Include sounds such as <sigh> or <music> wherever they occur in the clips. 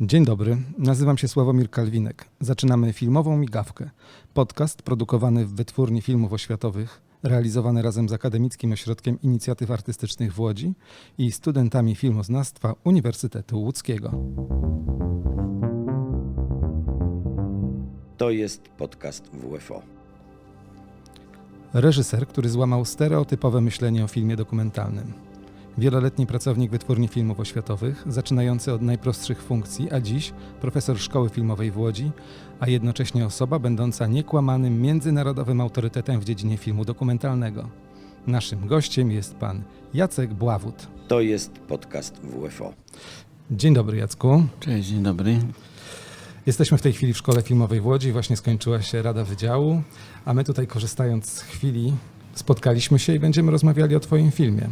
Dzień dobry, nazywam się Sławomir Kalwinek. Zaczynamy filmową migawkę. Podcast produkowany w Wytwórni Filmów Oświatowych, realizowany razem z Akademickim Ośrodkiem Inicjatyw Artystycznych w Łodzi i studentami filmoznawstwa Uniwersytetu Łódzkiego. To jest podcast WFO. Reżyser, który złamał stereotypowe myślenie o filmie dokumentalnym. Wieloletni pracownik Wytwórni Filmów Oświatowych, zaczynający od najprostszych funkcji, a dziś profesor Szkoły Filmowej w Łodzi, a jednocześnie osoba będąca niekłamanym międzynarodowym autorytetem w dziedzinie filmu dokumentalnego. Naszym gościem jest pan Jacek Bławut. To jest podcast WFO. Dzień dobry Jacku. Cześć, dzień dobry. Jesteśmy w tej chwili w Szkole Filmowej w Łodzi, właśnie skończyła się Rada Wydziału, a my tutaj korzystając z chwili spotkaliśmy się i będziemy rozmawiali o Twoim filmie.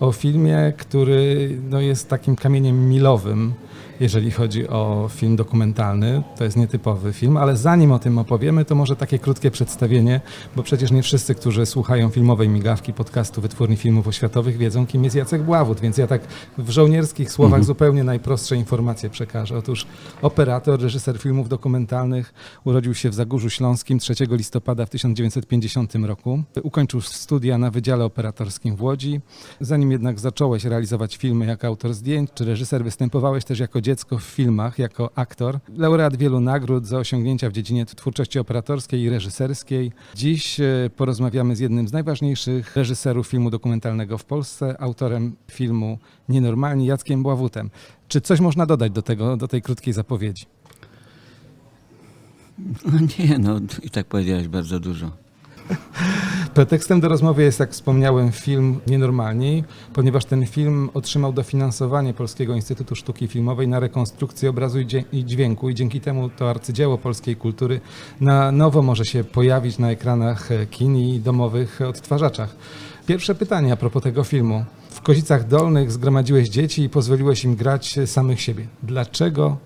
O filmie, który no, jest takim kamieniem milowym, jeżeli chodzi o film dokumentalny. To jest nietypowy film, ale zanim o tym opowiemy, to może takie krótkie przedstawienie, bo przecież nie wszyscy, którzy słuchają filmowej migawki podcastu Wytwórni Filmów Oświatowych wiedzą, kim jest Jacek Bławut, więc ja tak w żołnierskich słowach zupełnie najprostsze informacje przekażę. Otóż operator, reżyser filmów dokumentalnych urodził się w Zagórzu Śląskim 3 listopada w 1950 roku. Ukończył studia na Wydziale Operatorskim w Łodzi. Zanim jednak zacząłeś realizować filmy jako autor zdjęć czy reżyser, występowałeś też jako dziecko w filmach, jako aktor. Laureat wielu nagród za osiągnięcia w dziedzinie twórczości operatorskiej i reżyserskiej. Dziś e, porozmawiamy z jednym z najważniejszych reżyserów filmu dokumentalnego w Polsce, autorem filmu Nienormalni, Jackiem Bławutem. Czy coś można dodać do tego, do tej krótkiej zapowiedzi? No nie, no i tak powiedziałeś bardzo dużo. <laughs> Pretekstem do rozmowy jest, jak wspomniałem, film Nienormalni, ponieważ ten film otrzymał dofinansowanie Polskiego Instytutu Sztuki Filmowej na rekonstrukcję obrazu i dźwięku i dzięki temu to arcydzieło polskiej kultury na nowo może się pojawić na ekranach kin i domowych odtwarzaczach. Pierwsze pytanie a propos tego filmu. W Kozicach Dolnych zgromadziłeś dzieci i pozwoliłeś im grać samych siebie. Dlaczego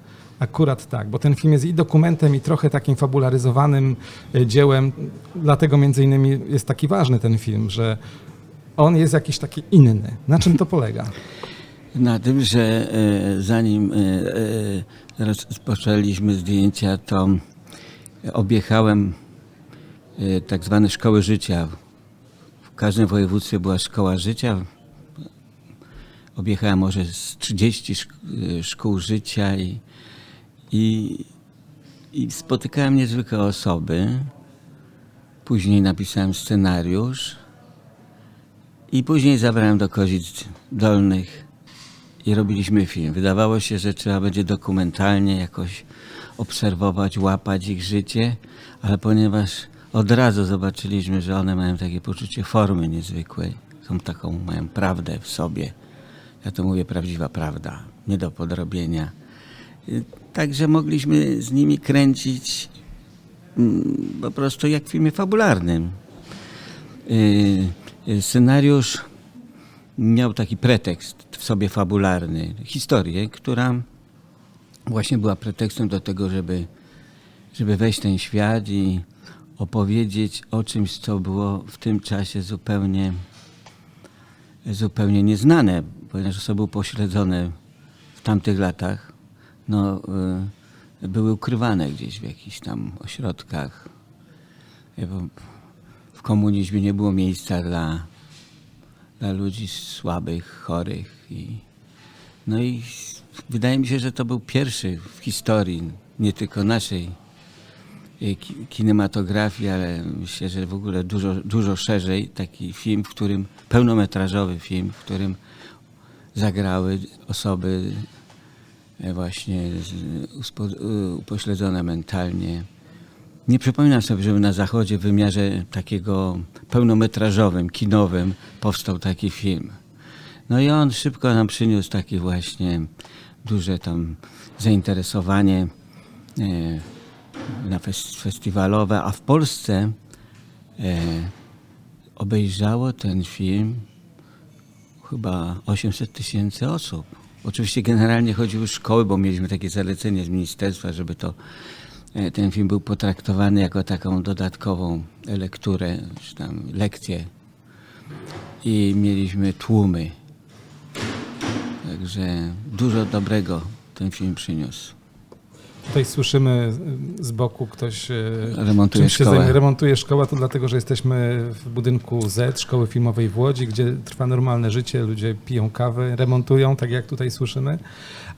Akurat tak, bo ten film jest i dokumentem, i trochę takim fabularyzowanym e, dziełem. Dlatego między innymi jest taki ważny ten film, że on jest jakiś taki inny. Na czym to polega? <laughs> Na tym, że e, zanim e, rozpoczęliśmy zdjęcia, to objechałem tak zwane szkoły życia. W każdym województwie była szkoła życia. Objechałem może z 30 szk- e, szkół życia i, i, i spotykałem niezwykłe osoby. Później napisałem scenariusz. I później zabrałem do Kozic Dolnych i robiliśmy film. Wydawało się, że trzeba będzie dokumentalnie jakoś obserwować, łapać ich życie, ale ponieważ od razu zobaczyliśmy, że one mają takie poczucie formy niezwykłej, są taką, mają prawdę w sobie. Ja to mówię prawdziwa prawda, nie do podrobienia. Y, Także mogliśmy z nimi kręcić mm, po prostu jak w filmie fabularnym. Y, y, Scenariusz miał taki pretekst w sobie fabularny, historię, która właśnie była pretekstem do tego, żeby, żeby wejść w ten świat i opowiedzieć o czymś, co było w tym czasie zupełnie, zupełnie nieznane, ponieważ osoby upośledzone w tamtych latach no, y, były ukrywane gdzieś w jakichś tam ośrodkach. W komunizmie nie było miejsca dla, dla ludzi słabych, chorych. I, no i wydaje mi się, że to był pierwszy w historii, nie tylko naszej y, ki- kinematografii, ale myślę, że w ogóle dużo, dużo szerzej taki film, w którym, pełnometrażowy film, w którym zagrały osoby właśnie z- uspo- y, upośledzone mentalnie. Nie przypominam sobie, żeby na zachodzie w wymiarze takiego pełnometrażowym, kinowym powstał taki film. No i on szybko nam przyniósł takie właśnie duże tam zainteresowanie e, na fes- festiwalowe, a w Polsce e, obejrzało ten film chyba 800 tysięcy osób. Oczywiście generalnie chodziły szkoły, bo mieliśmy takie zalecenie z ministerstwa, żeby to e, ten film był potraktowany jako taką dodatkową lekturę, czy tam lekcję. I mieliśmy tłumy. Także dużo dobrego ten film przyniósł. Tutaj słyszymy y, z boku ktoś y, Remontuje się szkołę. Remontuje szkoła, to dlatego, że jesteśmy w budynku Z, Szkoły Filmowej w Łodzi, gdzie trwa normalne życie, ludzie piją kawę, remontują, tak jak tutaj słyszymy,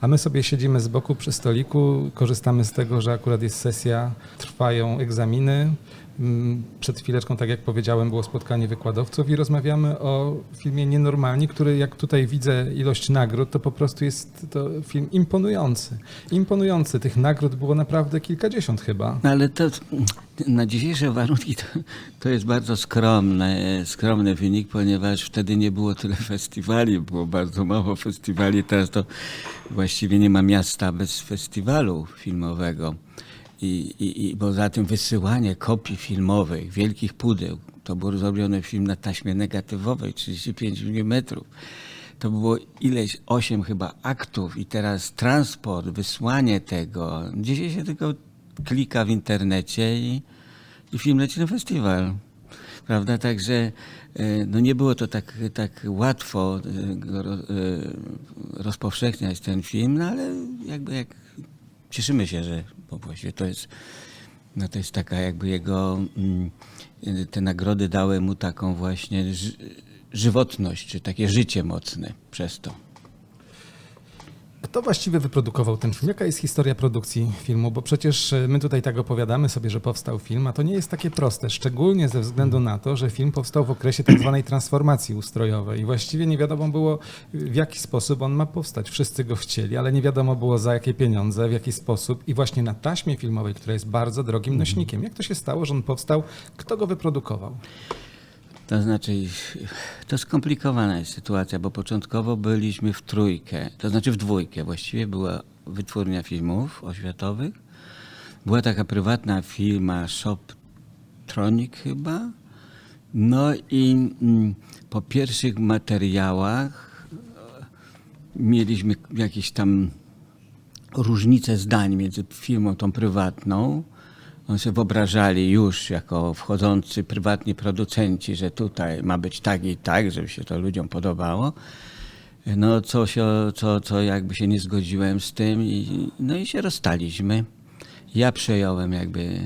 a my sobie siedzimy z boku przy stoliku, korzystamy z tego, że akurat jest sesja, trwają egzaminy. Mm, Przed chwileczką, tak jak powiedziałem, było spotkanie wykładowców i rozmawiamy o filmie Nienormalni, który jak tutaj widzę ilość nagród, to po prostu jest to film imponujący. Imponujący. Tych nagród było naprawdę kilkadziesiąt chyba. Ale to na dzisiejsze warunki to, to jest bardzo skromny, skromny wynik, ponieważ wtedy nie było tyle festiwali, było bardzo mało festiwali. Teraz to właściwie nie ma miasta bez festiwalu filmowego. I, i, I poza tym wysyłanie kopii filmowych, wielkich pudeł, to był zrobiony film na taśmie negatywowej, 35 mm. To było ileś, osiem chyba aktów i teraz transport, wysłanie tego. Dzisiaj się tylko klika w internecie i, i film leci na festiwal. Prawda? Także e, no nie było to tak, tak łatwo e, e, rozpowszechniać ten film, no ale jakby jak cieszymy się, że bo właściwie to jest, no to jest taka jakby jego, mm, te nagrody dały mu taką właśnie ży, żywotność, czy takie życie mocne przez to. Kto właściwie wyprodukował ten film? Jaka jest historia produkcji filmu? Bo przecież e, my tutaj tak opowiadamy sobie, że powstał film, a to nie jest takie proste, szczególnie ze względu na to, że film powstał w okresie tak zwanej transformacji ustrojowej i właściwie nie wiadomo było, w jaki sposób on ma powstać. Wszyscy go chcieli, ale nie wiadomo było za jakie pieniądze, w jaki sposób i właśnie na taśmie filmowej, która jest bardzo drogim nośnikiem. Jak to się stało, że on powstał? Kto go wyprodukował? To znaczy, to skomplikowana jest sytuacja, bo początkowo byliśmy w trójkę, to znaczy w dwójkę. Właściwie była wytwórnia filmów oświatowych. Była taka prywatna firma Shoptronic chyba. No i mm, po pierwszych materiałach e, mieliśmy jakieś tam różnice zdań między firmą tą prywatną. Oni sobie wyobrażali już jako wchodzący prywatni producenci, że tutaj ma być tak i tak, żeby się to ludziom podobało. No co, się, co, co jakby się nie zgodziłem z tym i, no i się rozstaliśmy. Ja przejąłem jakby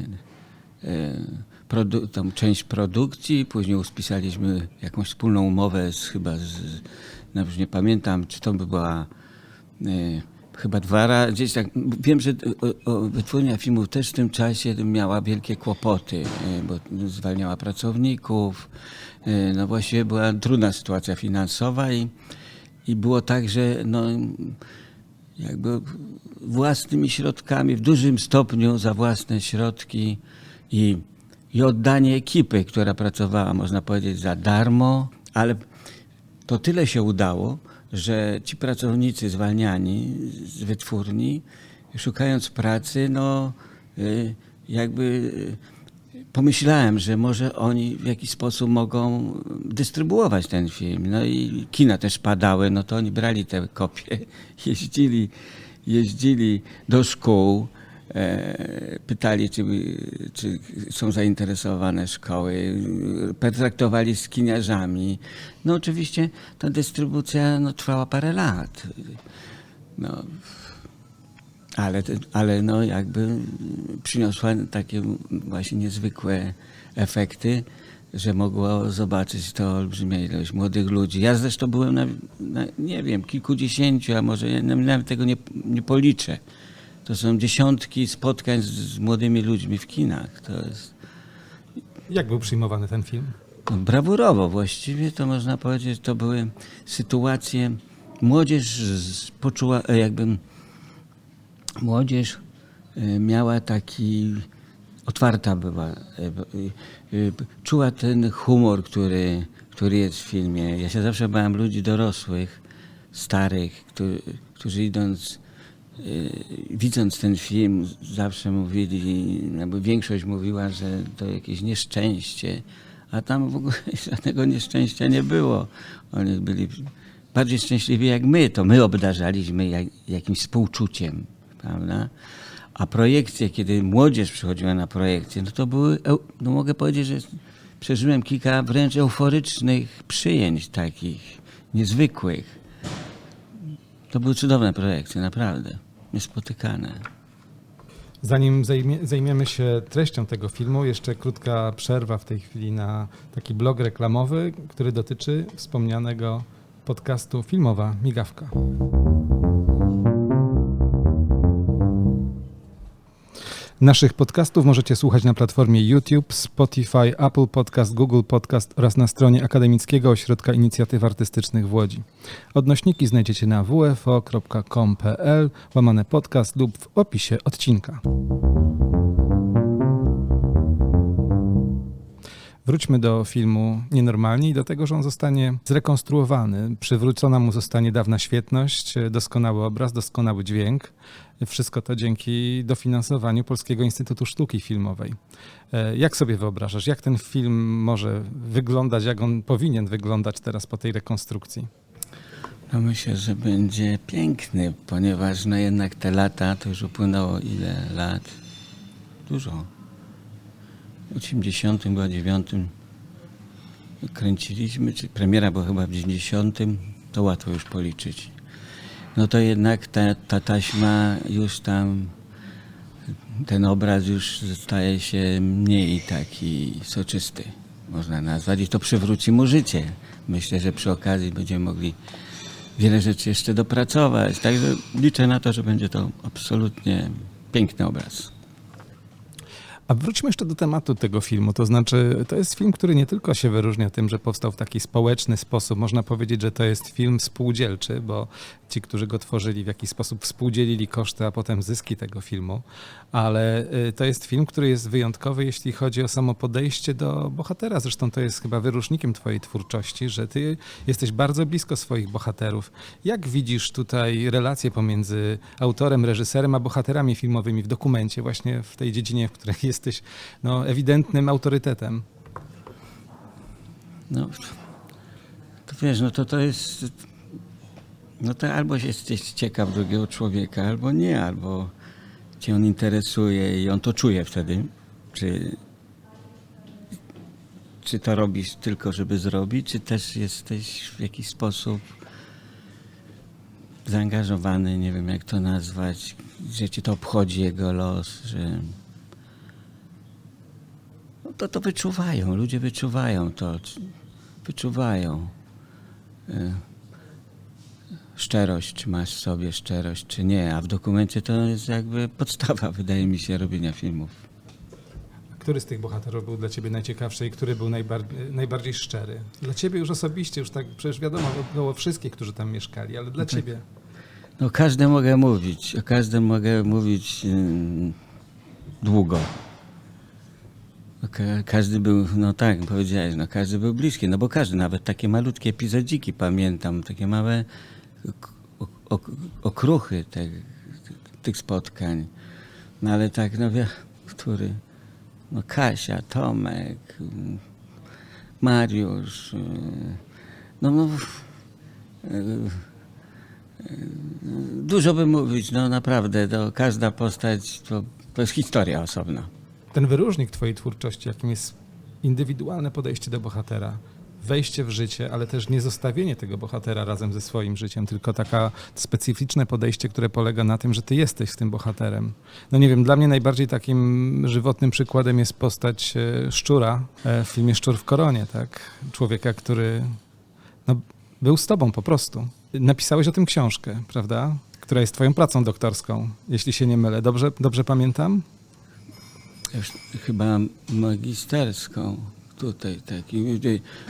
e, tą część produkcji, później uspisaliśmy jakąś wspólną umowę z chyba z, no już nie pamiętam, czy to by była e, chyba dwa razy, gdzieś tak, wiem, że wytwórnia filmów też w tym czasie miała wielkie kłopoty, e, bo zwalniała pracowników, e, no właściwie była trudna sytuacja finansowa i, i było tak, że no, jakby własnymi środkami, w dużym stopniu za własne środki i, i oddanie ekipy, która pracowała, można powiedzieć, za darmo, ale to tyle się udało, że ci pracownicy zwalniani z wytwórni, szukając pracy, no y, jakby y, pomyślałem, że może oni w jakiś sposób mogą dystrybuować ten film. No i kina też padały, no to oni brali te kopie, <laughs> jeździli, jeździli do szkół, pytali, czy, czy są zainteresowane szkoły, pertraktowali z kiniarzami. No oczywiście ta dystrybucja no, trwała parę lat. No, ale, ale no jakby przyniosła takie właśnie niezwykłe efekty, że mogło zobaczyć to olbrzymia ilość młodych ludzi. Ja zresztą byłem na, na nie wiem, kilkudziesięciu, a może ja nawet tego nie, nie policzę. To są dziesiątki spotkań z, z młodymi ludźmi w kinach. To jest Jak był przyjmowany ten film? no, brawurowo właściwie, to można powiedzieć, to były sytuacje, młodzież poczuła, e, jakby młodzież e, miała taki, otwarta była, e, czuła ten humor, który, który jest w filmie. Ja się zawsze bałem ludzi dorosłych, starych, którzy, którzy idąc, widząc ten film, zawsze mówili, jakby większość mówiła, że to jakieś nieszczęście, a tam w ogóle <laughs> żadnego nieszczęścia nie było. Oni byli bardziej szczęśliwi jak my, to my obdarzaliśmy jak, jakimś współczuciem, prawda? A projekcje, kiedy młodzież przychodziła na projekcje, no to były, no mogę powiedzieć, że przeżyłem kilka wręcz euforycznych przyjęć takich, niezwykłych. To były cudowne projekcje, naprawdę, niespotykane. Zanim zajmie, zajmiemy się treścią tego filmu, jeszcze krótka przerwa w tej chwili na taki blog reklamowy, który dotyczy wspomnianego podcastu Filmowa Migawka. Naszych podcastów możecie słuchać na platformie YouTube, Spotify, Apple Podcast, Google Podcast oraz na stronie Akademickiego Ośrodka Inicjatyw Artystycznych w Łodzi. Odnośniki znajdziecie na wfo.com.pl, łamane podcast lub w opisie odcinka. Wróćmy do filmu Nienormalni i do tego, że on zostanie zrekonstruowany. Przywrócona mu zostanie dawna świetność, doskonały obraz, doskonały dźwięk. Wszystko to dzięki dofinansowaniu Polskiego Instytutu Sztuki Filmowej. E, Jak sobie wyobrażasz, jak ten film może wyglądać, jak on powinien wyglądać teraz po tej rekonstrukcji? No myślę, że będzie piękny, ponieważ no jednak te lata, to już upłynęło ile lat? Dużo. W 80 była 9 kręciliśmy, czy premiera była chyba w 90, to łatwo już policzyć. No to jednak ta, ta taśma już tam, ten obraz już staje się mniej taki soczysty, można nazwać, i to przywróci mu życie. Myślę, że przy okazji będziemy mogli wiele rzeczy jeszcze dopracować. Także liczę na to, że będzie to absolutnie piękny obraz. A wróćmy jeszcze do tematu tego filmu. To znaczy, to jest film, który nie tylko się wyróżnia tym, że powstał w taki społeczny sposób. Można powiedzieć, że to jest film spółdzielczy, bo ci, którzy go tworzyli, w jakiś sposób współdzielili koszty, a potem zyski tego filmu. Ale y, to jest film, który jest wyjątkowy, jeśli chodzi o samo podejście do bohatera. Zresztą to jest chyba wyróżnikiem twojej twórczości, że ty jesteś bardzo blisko swoich bohaterów. Jak widzisz tutaj relacje pomiędzy autorem, reżyserem, a bohaterami filmowymi w dokumencie, właśnie w tej dziedzinie, w której jesteś no, ewidentnym autorytetem? No, to wiesz, no to to jest, no to albo jesteś ciekaw drugiego człowieka, albo nie, albo cię on interesuje i on to czuje wtedy, czy, czy to robisz tylko, żeby zrobić, czy też jesteś w jakiś sposób zaangażowany, nie wiem jak to nazwać, że cię to obchodzi jego los, że to to wyczuwają, ludzie wyczuwają to, wyczuwają y, szczerość, czy masz w sobie szczerość, czy nie, a w dokumencie to jest jakby podstawa, <laughs> wydaje mi się, robienia filmów. Który z tych bohaterów był dla ciebie najciekawszy i który był najbar- najbardziej szczery? Dla ciebie już osobiście, już tak przecież wiadomo, było wszystkich, którzy tam mieszkali, ale dla <laughs> ciebie. No o każdym mogę mówić, o każdym mogę mówić ym, długo. Każdy był, no tak, powiedziałeś, no każdy był bliski, no bo każdy, nawet takie malutkie epizodziki pamiętam, takie małe ok- ok- ok- okruchy te, tych spotkań. No ale tak, no wie, który? No Kasia, Tomek, Mariusz, yy, no, no yy, Dużo by mówić, no naprawdę, to każda postać to, to jest historia osobna. Ten wyróżnik twojej twórczości, jakim jest indywidualne podejście do bohatera, wejście w życie, ale też nie zostawienie tego bohatera razem ze swoim życiem, tylko taka specyficzne podejście, które polega na tym, że ty jesteś z tym bohaterem. No nie wiem, dla mnie najbardziej takim żywotnym przykładem jest postać e, Szczura e, w filmie Szczur w koronie, tak? Człowieka, który no, był z tobą po prostu. Napisałeś o tym książkę, prawda? Która jest twoją pracą doktorską, jeśli się nie mylę. Dobrze, dobrze pamiętam? Chyba magisterską tutaj taki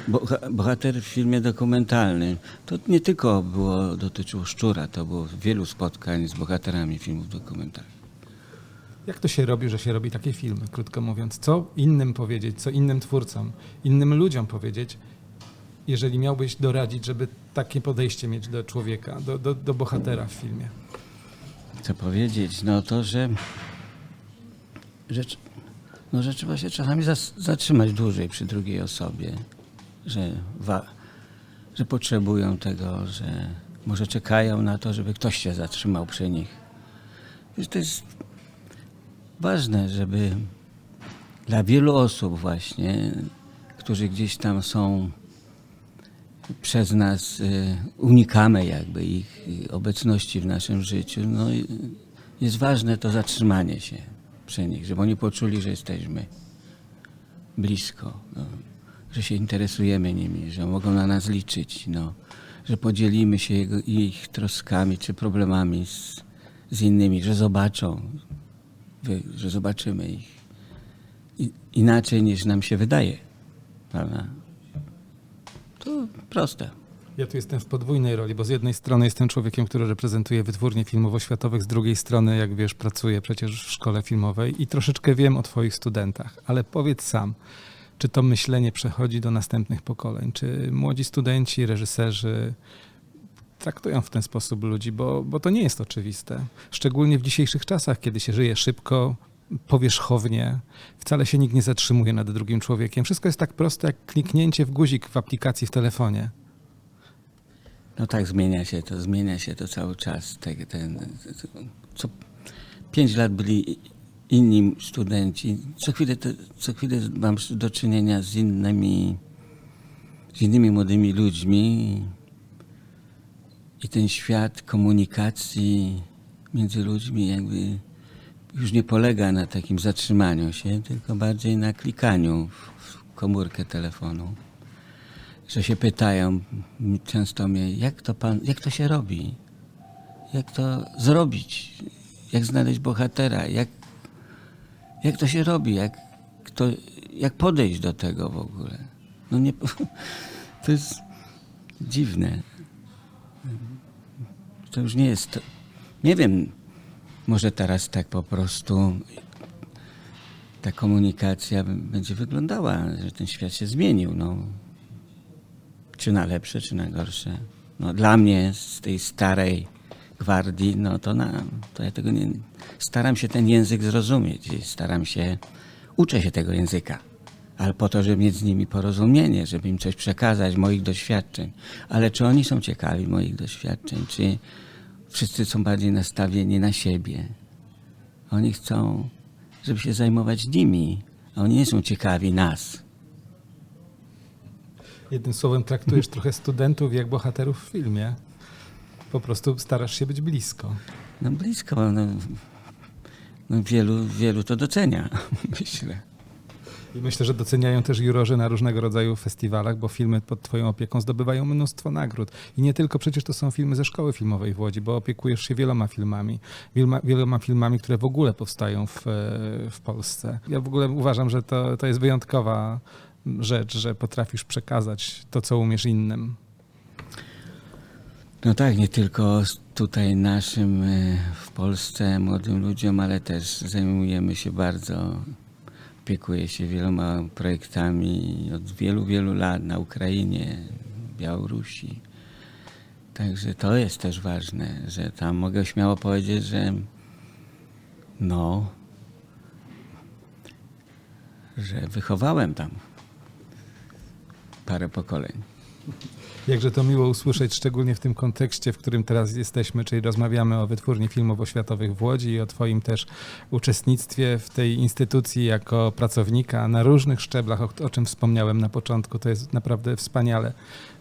boha- bohater w filmie dokumentalnym. To nie tylko było, dotyczyło szczura, to było wielu spotkań z bohaterami filmów dokumentalnych. Jak to się robi, że się robi takie filmy, krótko mówiąc? Co innym powiedzieć, co innym twórcom, innym ludziom powiedzieć, jeżeli miałbyś doradzić, żeby takie podejście mieć do człowieka, do, do, do bohatera w filmie? Co powiedzieć? No to, że, tr- no, że trzeba się czasami zas- zatrzymać dłużej przy drugiej osobie, że, że potrzebują tego, że może czekają na to, żeby ktoś się zatrzymał przy nich. Wiesz, to jest ważne, żeby dla wielu osób właśnie, którzy gdzieś tam są przez nas y, unikamy jakby ich obecności w naszym życiu, no jest ważne to zatrzymanie się. Przy nich, żeby oni poczuli, że jesteśmy blisko, no, że się interesujemy nimi, że mogą na nas liczyć, no, że podzielimy się jego, ich troskami czy problemami z, z innymi, że zobaczą, że zobaczymy ich inaczej niż nam się wydaje, prawda? To proste. Ja tu jestem w podwójnej roli, bo z jednej strony jestem człowiekiem, który reprezentuje wytwórnie filmowo-światowych, z drugiej strony, jak wiesz, pracuję przecież w szkole filmowej i troszeczkę wiem o twoich studentach, ale powiedz sam, czy to myślenie przechodzi do następnych pokoleń? Czy młodzi studenci, reżyserzy traktują w ten sposób ludzi, bo, bo to nie jest oczywiste. Szczególnie w dzisiejszych czasach, kiedy się żyje szybko, powierzchownie, wcale się nikt nie zatrzymuje nad drugim człowiekiem. Wszystko jest tak proste jak kliknięcie w guzik w aplikacji w telefonie. No tak, zmienia się to, zmienia się to cały czas. Ten, ten, co pięć lat byli inni studenci. Co chwilę, to, co chwilę mam do czynienia z innymi, z innymi młodymi ludźmi i ten świat komunikacji między ludźmi jakby już nie polega na takim zatrzymaniu się, tylko bardziej na klikaniu w, komórkę telefonu że się pytają często mnie, jak to pan, jak to się robi? Jak to zrobić? Jak znaleźć bohatera? Jak, jak to się robi? Jak, kto, jak podejść do tego w ogóle? No nie, <laughs> to jest dziwne. To już nie jest, nie wiem, może teraz tak po prostu ta komunikacja będzie wyglądała, że ten świat się zmienił. No czy na lepsze, czy na gorsze. No, dla mnie z tej starej gwardii, no to, na, to ja tego nie. Staram się ten język zrozumieć i staram się, uczę się tego języka, ale po to, żeby mieć z nimi porozumienie, żeby im coś przekazać, moich doświadczeń. Ale czy oni są ciekawi moich doświadczeń, czy wszyscy są bardziej nastawieni na siebie? Oni chcą, żeby się zajmować nimi, a oni nie są ciekawi nas. Jednym słowem traktujesz <laughs> trochę studentów jak bohaterów w filmie. Po prostu starasz się być blisko. No blisko. No, no wielu, wielu to docenia, <laughs> myślę. I myślę, że doceniają też jurorzy na różnego rodzaju festiwalach, bo filmy pod twoją opieką zdobywają mnóstwo nagród. I nie tylko przecież to są filmy ze szkoły filmowej w Łodzi, bo opiekujesz się wieloma filmami. Wieloma, wieloma filmami, które w ogóle powstają w, e, w Polsce. Ja w ogóle uważam, że to, to jest wyjątkowa rzecz, że potrafisz przekazać to, co umiesz innym. No tak, nie tylko tutaj naszym e, w Polsce młodym ludziom, ale też zajmujemy się bardzo, opiekuję się wieloma projektami od wielu, wielu lat na Ukrainie, Białorusi. Także to jest też ważne, że tam mogę śmiało powiedzieć, że no, że wychowałem tam parę pokoleń. Jakże to miło usłyszeć, szczególnie w tym kontekście, w którym teraz jesteśmy, czyli rozmawiamy o wytwórni filmowo-światowych w Łodzi i o Twoim też uczestnictwie w tej instytucji jako pracownika na różnych szczeblach, o, o czym wspomniałem na początku. To jest naprawdę wspaniale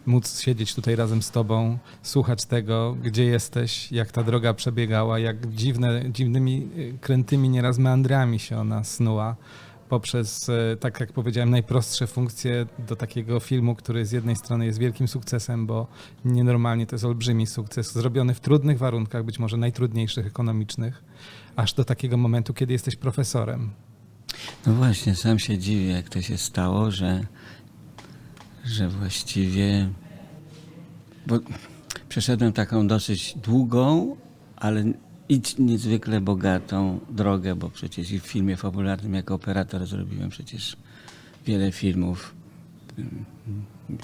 móc siedzieć tutaj razem z Tobą, słuchać tego, gdzie jesteś, jak ta droga przebiegała, jak dziwne, dziwnymi, y, krętymi nieraz meandrami się ona snuła poprzez, e, tak jak powiedziałem, najprostsze funkcje do takiego filmu, który z jednej strony jest wielkim sukcesem, bo nienormalnie to jest olbrzymi sukces, zrobiony w trudnych warunkach, być może najtrudniejszych ekonomicznych, aż do takiego momentu, kiedy jesteś profesorem. No właśnie, sam się dziwię, jak to się stało, że, że właściwie. Bo przeszedłem taką dosyć długą, ale i niezwykle bogatą drogę, bo przecież i w filmie fabularnym jako operator zrobiłem przecież wiele filmów. mm,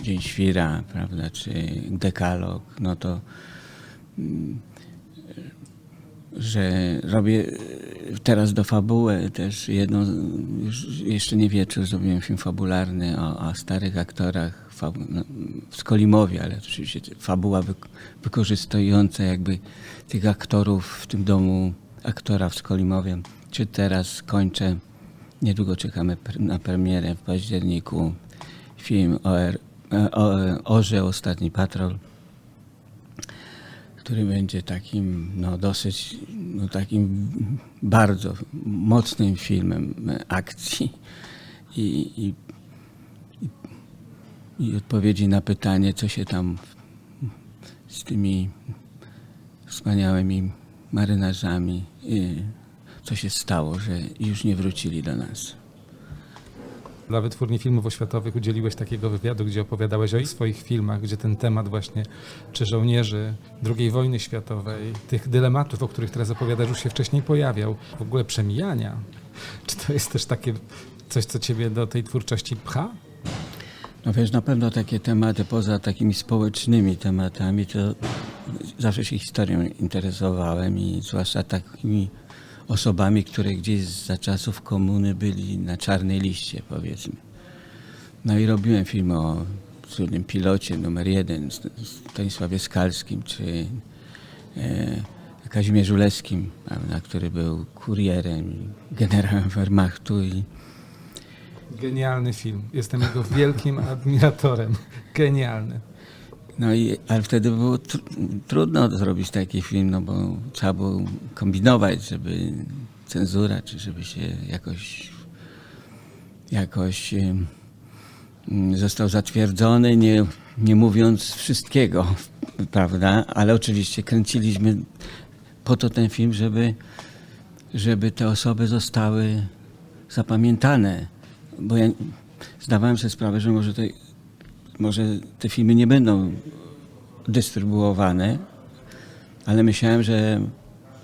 Dzień Świra, prawda, czy Dekalog, no to mm, że robię teraz do fabuły też jedną, jeszcze nie wieczór zrobiłem film fabularny o, o starych aktorach w Skolimowie, ale oczywiście fabuła wy, wykorzystująca jakby tych aktorów w tym domu aktora w Skolimowie. Czy teraz kończę, niedługo czekamy na premierę w październiku film o, er, o, o Orze, Ostatni Patrol który będzie takim no, dosyć, no, takim bardzo mocnym filmem akcji i, i, i odpowiedzi na pytanie, co się tam z tymi wspaniałymi marynarzami, y, co się stało, że już nie wrócili do nas. Dla Wytwórni Filmów Oświatowych udzieliłeś takiego wywiadu, gdzie opowiadałeś o swoich filmach, gdzie ten temat właśnie, czy żołnierzy II wojny światowej, tych dylematów, o których teraz opowiadasz, już się wcześniej pojawiał, w ogóle przemijania. Czy to jest też takie coś, co ciebie do tej twórczości pcha? No wiesz, na pewno takie tematy, poza takimi społecznymi tematami, to zawsze się historią interesowałem i zwłaszcza takimi osobami, które gdzieś za czasów komuny byli na czarnej liście, powiedzmy. No i robiłem film o słynnym pilocie numer jeden, St- Stanisławie Skalskim, czy e, Kazimierzu Leskim, prawda, który był kurierem, generałem Wehrmachtu i Genialny film. Jestem jego wielkim <laughs> admiratorem. Genialny. No i, ale wtedy było tr trudno zrobić taki film, no bo trzeba było kombinować, żeby cenzura, czy żeby się jakoś, jakoś mm, został zatwierdzony, nie, nie mówiąc wszystkiego, <laughs> prawda? Ale oczywiście kręciliśmy po to ten film, żeby, żeby te osoby zostały zapamiętane. Bo ja zdawałem sobie sprawę, że może to może te filmy nie będą dystrybuowane, ale myślałem, że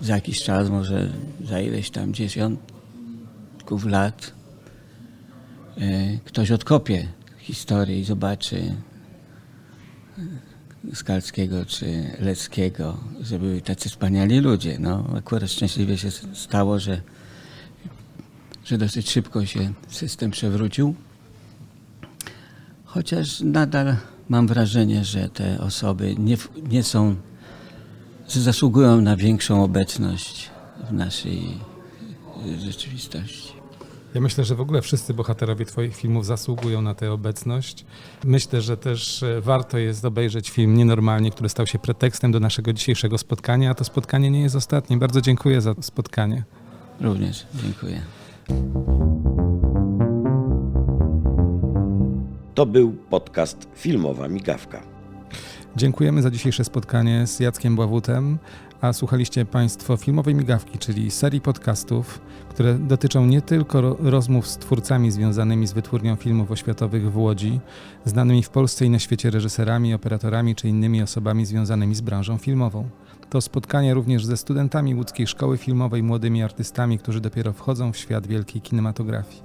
za jakiś czas, może za ileś tam dziesiątków lat, e, ktoś odkopie historię i zobaczy Skalskiego czy Leckiego, że byli tacy wspaniali ludzie. No, akurat szczęśliwie się stało, że, że dosyć szybko się system przewrócił. Chociaż nadal mam wrażenie, że te osoby nie, nie są, że zasługują na większą obecność w naszej y, rzeczywistości. Ja myślę, że w ogóle wszyscy bohaterowie Twoich filmów zasługują na tę obecność. Myślę, że też e, warto jest obejrzeć film Nienormalnie, który stał się pretekstem do naszego dzisiejszego spotkania, a to spotkanie nie jest ostatnim. Bardzo dziękuję za spotkanie. Również dziękuję. To był podcast Filmowa Migawka. Dziękujemy za dzisiejsze spotkanie z Jackiem Bławutem, a słuchaliście Państwo filmowej migawki, czyli serii podcastów, które dotyczą nie tylko ro- rozmów z twórcami związanymi z wytwórnią filmów oświatowych w Łodzi, znanymi w Polsce i na świecie reżyserami, operatorami czy innymi osobami związanymi z branżą filmową. To spotkanie również ze studentami łódzkiej szkoły filmowej, młodymi artystami, którzy dopiero wchodzą w świat wielkiej kinematografii.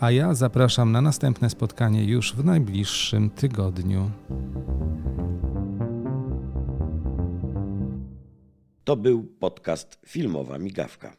A ja zapraszam na następne spotkanie już w najbliższym tygodniu. To był podcast Filmowa Migawka.